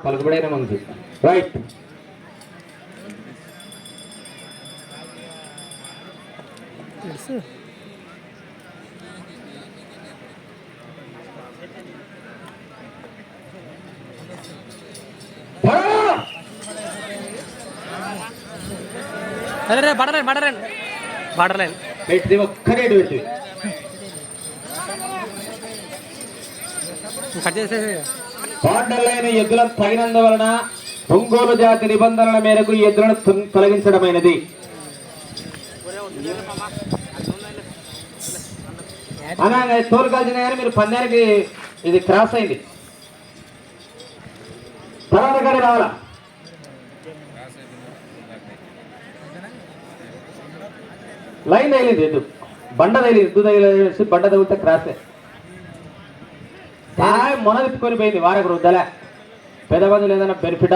పలుకుబడైన మంది రైట్ తెలుసు అరే రే బడలేన్ బడలేన్ బడలేన్ పెట్టి ఒక్కరే పెట్టి. కట్ చేసేసి పాండలైన ఎద్దుల తగినందువలన ఒంగోలు జాతి నిబంధనల మేరకు ఎద్దులను తొలగించడమైనది. అనా తోలు కాల్చిన కానీ మీరు పందానికి ఇది క్రాస్ అయింది. తర్వాత కానీ రావాలా? లైన్ తగిలింది ఎద్దు. బండ తగిలింది ఎద్దు తగిలి బండ తగిలితే క్రాసే. మొన తిప్పుకొని పోయింది వారకు రుద్దలే పెద్ద మందులు ఏదైనా బెనిఫిట్